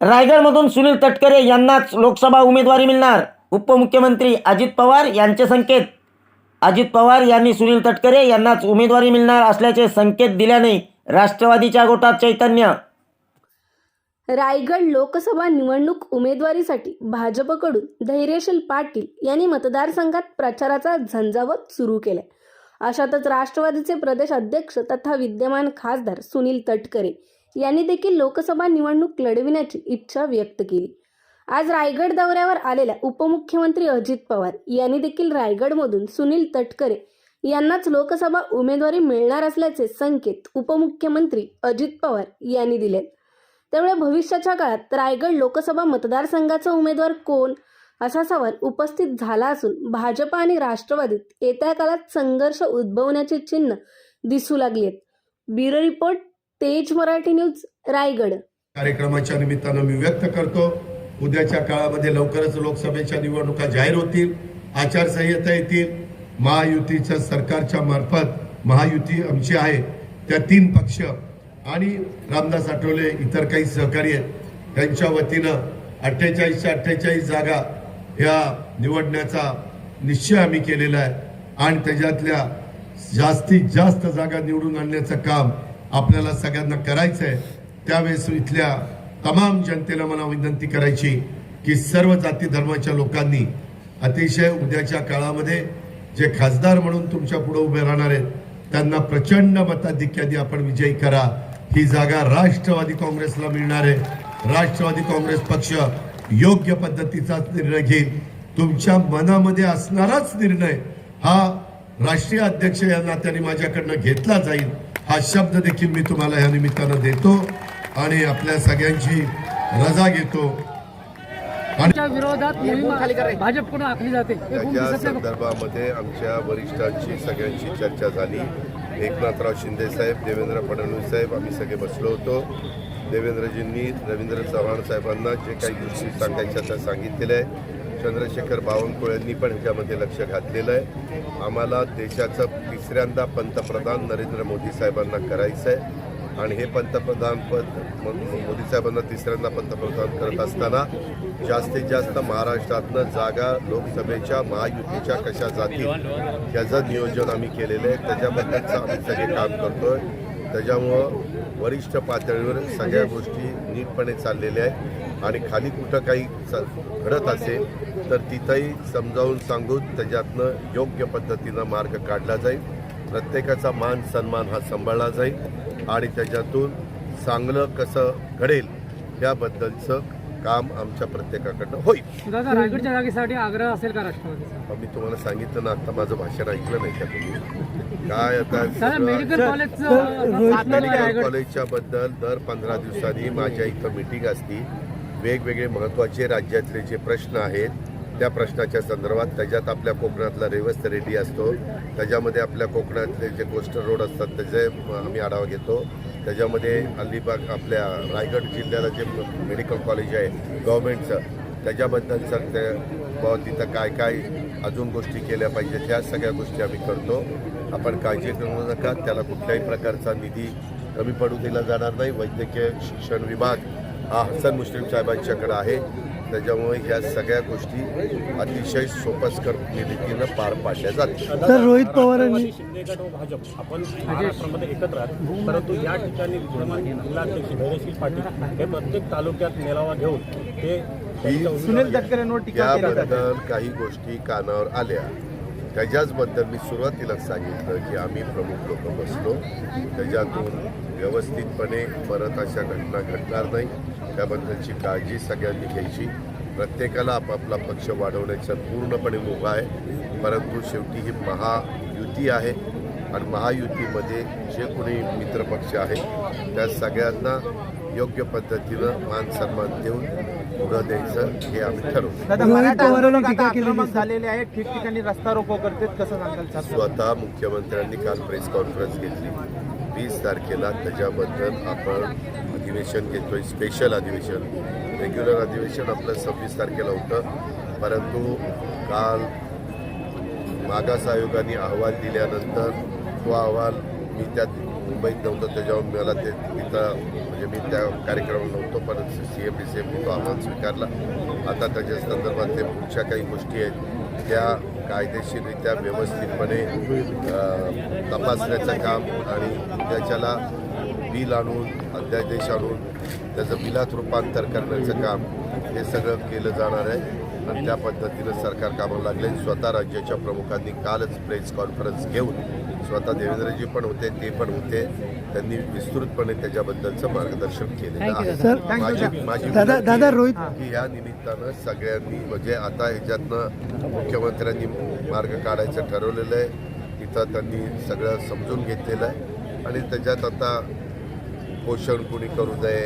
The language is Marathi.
रायगडमधून सुनील तटकरे यांनाच लोकसभा उमेदवारी मिळणार. उपमुख्यमंत्री अजित पवार यांचे संकेत. अजित पवार यांनी सुनील तटकरे यांनाच उमेदवारी मिळणार असल्याचे संकेत दिल्याने राष्ट्रवादीच्या गोटात चैतन्य. रायगड लोकसभा निवडणूक उमेदवारीसाठी भाजपकडून धैर्यशील पाटील यांनी मतदारसंघात प्रचाराचा झंझावत सुरू केलाय. अशातच राष्ट्रवादीचे प्रदेश अध्यक्ष तथा विद्यमान खासदार सुनील तटकरे यांनी देखील लोकसभा निवडणूक लढविण्याची इच्छा व्यक्त केली. आज रायगड दौऱ्यावर आलेल्या उपमुख्यमंत्री अजित पवार यांनी देखील रायगडमधून सुनील तटकरे यांनाच लोकसभा उमेदवारी मिळणार असल्याचे संकेत उपमुख्यमंत्री अजित पवार यांनी दिले त्यामुळे भविष्याच्या काळात रायगड लोकसभा मतदारसंघाचा उमेदवार कोण? असा सवाल उपस्थित झाला असून भाजप आणि राष्ट्रवादीत येत्या काळात संघर्ष उद्भवण्याचे चिन्ह दिसू लागले आहेत ब्युरो रिपोर्ट तेज मराठी न्यूज रायगड. कार्यक्रमाच्या निमित्तानं मी व्यक्त करतो उद्याच्या काळामध्ये लवकरच लोकसभेच्या निवडणुका जाहीर होतील आचारसंहिता येतील. महायुतीच्या सरकारच्या मार्फत महायुती आमची आहे. त्या तीन पक्ष आणि रामदास आठवले इतर काही सहकारी आहेत त्यांच्या वतीनं अठ्ठेचाळीसच्या अठ्ठेचाळीस जागा ह्या निवडण्याचा निश्चय आम्ही केलेला आहे. आणि त्याच्यातल्या जास्तीत जास्त जागा निवडून आणण्याचं काम आपल्याला सगळ्यांना करायचं आहे त्यावेळेस इथल्या तमाम जनतेला मला विनंती करायची की सर्व जाती धर्माच्या लोकांनी अतिशय उद्याच्या काळामध्ये जे खासदार म्हणून तुमच्यापुढे उभे राहणार आहेत त्यांना प्रचंड मताधिक्याने आपण विजयी करा. ही जागा राष्ट्रवादी काँग्रेसला मिळणार आहे. राष्ट्रवादी काँग्रेस पक्ष योग्य पद्धतीचाच निर्णय घेईल. तुमच्या मनामध्ये असणाराच निर्णय हा राष्ट्रीय अध्यक्ष या नात्याने माझ्याकडनं घेतला जाईल हा शब्द देखील मी तुम्हाला या निमित्तानं देतो आणि आपल्या सगळ्यांची रजा घेतो. विरोधात भाजपकडून आखली जाते. संदर्भामध्ये आमच्या वरिष्ठांची सगळ्यांची चर्चा झाली. एकनाथराव शिंदे साहेब देवेंद्र फडणवीस साहेब आम्ही सगळे बसलो होतो. देवेंद्रजींनी रवींद्र चव्हाण साहेबांना जे काही गोष्टी सांगायच्या त्या सांगितलेल्या आहे चंद्रशेखर बावनकुळेंनी पण ह्याच्यामध्ये लक्ष घातलेलं आहे. आम्हाला देशाचं तिसऱ्यांदा पंतप्रधान नरेंद्र मोदी साहेबांना करायचं आहे आणि हे पंतप्रधान पद मोदी साहेबांना तिसऱ्यांदा पंतप्रधान करत असताना जास्तीत जास्त महाराष्ट्रातनं जागा लोकसभेच्या महायुतीच्या कशा जातील याचं नियोजन आम्ही केलेलं आहे. त्याच्याबद्दलचं आम्ही सगळे काम करतोय. त्याच्यामुळं वरिष्ठ पातळीवर सगळ्या गोष्टी नीटपणे चाललेल्या आहेत. आणि खाली कुठं काही घडत असेल तर तिथंही समजावून सांगून त्याच्यातनं योग्य पद्धतीनं मार्ग काढला जाईल. प्रत्येकाचा मान सन्मान हा सांभाळला जाईल आणि त्याच्यातून चांगलं कसं घडेल याबद्दलचं काम आमच्या प्रत्येकाकडनं होईल. दादा रायगडच्या जागेसाठी आग्रह असेल का राष्ट्रवादीचा? मी तुम्हाला सांगितलं ना आता माझं भाषण ऐकलं नाही का तुम्ही? काय आता मेडिकल कॉलेजच्या बद्दल दर पंधरा दिवसांनी माझ्या इथं मिटिंग असती. वेगवेगळे महत्त्वाचे राज्यातले जे प्रश्न आहेत त्या प्रश्नाच्या संदर्भात त्याच्यात आपल्या कोकणातला रेवस्त रेड्डी असतो. त्याच्यामध्ये आपल्या कोकणातले जे कोस्टर रोड असतात त्याचे आम्ही आढावा घेतो. त्याच्यामध्ये अलिबाग आपल्या रायगड जिल्ह्याला जे मेडिकल कॉलेज आहे गव्हर्नमेंटचं त्याच्याबद्दलचं ते तिथं काय काय अजून गोष्टी केल्या पाहिजेत ह्या सगळ्या गोष्टी आम्ही करतो. आपण काळजी करू नका त्याला कुठल्याही प्रकारचा निधी कमी पडू दिला जाणार नाही. वैद्यकीय शिक्षण विभाग हसन मुश्रीफ साहेबांच्याकडे आहे. त्याच्यामुळे ह्या सगळ्या गोष्टी अतिशय सोपस्कर रीतीनं पार पाडल्या जातील. तर रोहित पवारांनी शिंदे गट व भाजप आपण महाराष्ट्रामध्ये एकत्र आहात. परंतु या ठिकाणी धैर्यशील पाटील हे प्रत्येक तालुक्यात मेळावा घेऊन ते सुनील तटकरेंवर टीका त्याबद्दल काही गोष्टी कानावर आल्या. त्याच्याचबद्दल मी सुरुवातीलाच सांगितलं की आम्ही प्रमुख लोक बसलो. त्याच्यातून व्यवस्थितपणे परत अशा घटना घडणार नाही. त्याबद्दलची काळजी सगळ्यांनी घ्यायची. प्रत्येकाला आपापला पक्ष वाढवण्याचा पूर्णपणे मुभा आहे. परंतु शेवटी ही महायुती आहे आणि महायुतीमध्ये जे कोणी मित्रपक्ष आहेत त्या सगळ्यांना योग्य पद्धतीनं मान सन्मान देऊन पुढं द्यायचं हे आम्ही ठरवलं आक्रमक झालेले आहेत ठिकठिकाणी रस्ता रोको करतात. कसं सांगाल? स्वतः मुख्यमंत्र्यांनी काल प्रेस कॉन्फरन्स घेतली. वीस तारखेला त्याच्याबद्दल आपण अधिवेशन घेतोय स्पेशल अधिवेशन. रेग्युलर अधिवेशन आपलं सव्वीस तारखेला होतं. परंतु काल मागास आयोगाने अहवाल दिल्यानंतर तो अहवाल मी त्यात मुंबईत नव्हतो त्याच्यावर मला ते तिथं म्हणजे मी त्या कार्यक्रमाला नव्हतो पण C M D C M तो अहवाल स्वीकारला. आता त्याच्या संदर्भात ते पुढच्या काही गोष्टी आहेत. त्या कायदेशीररित्या व्यवस्थितपणे तपासण्याचं काम आणि त्याच्याला बिल आणून अध्यादेश आणून त्याचं बिलात रूपांतर करण्याचं काम हे सगळं केलं जाणार आहे. आणि त्या पद्धतीनं सरकार कामाला लागले. स्वतः राज्याच्या प्रमुखांनी कालच प्रेस कॉन्फरन्स घेऊन स्वतः देवेंद्रजी पण होते ते पण होते. त्यांनी विस्तृतपणे त्याच्याबद्दलचं मार्गदर्शन केलेलं आहे. माझी रोहित- की या निमित्तानं सगळ्यांनी म्हणजे आता ह्याच्यातनं मुख्यमंत्र्यांनी मार्ग काढायचं ठरवलेलं आहे. तिथं त्यांनी सगळं समजून घेतलेलं आहे. आणि त्याच्यात आता पोषण कुणी करू नये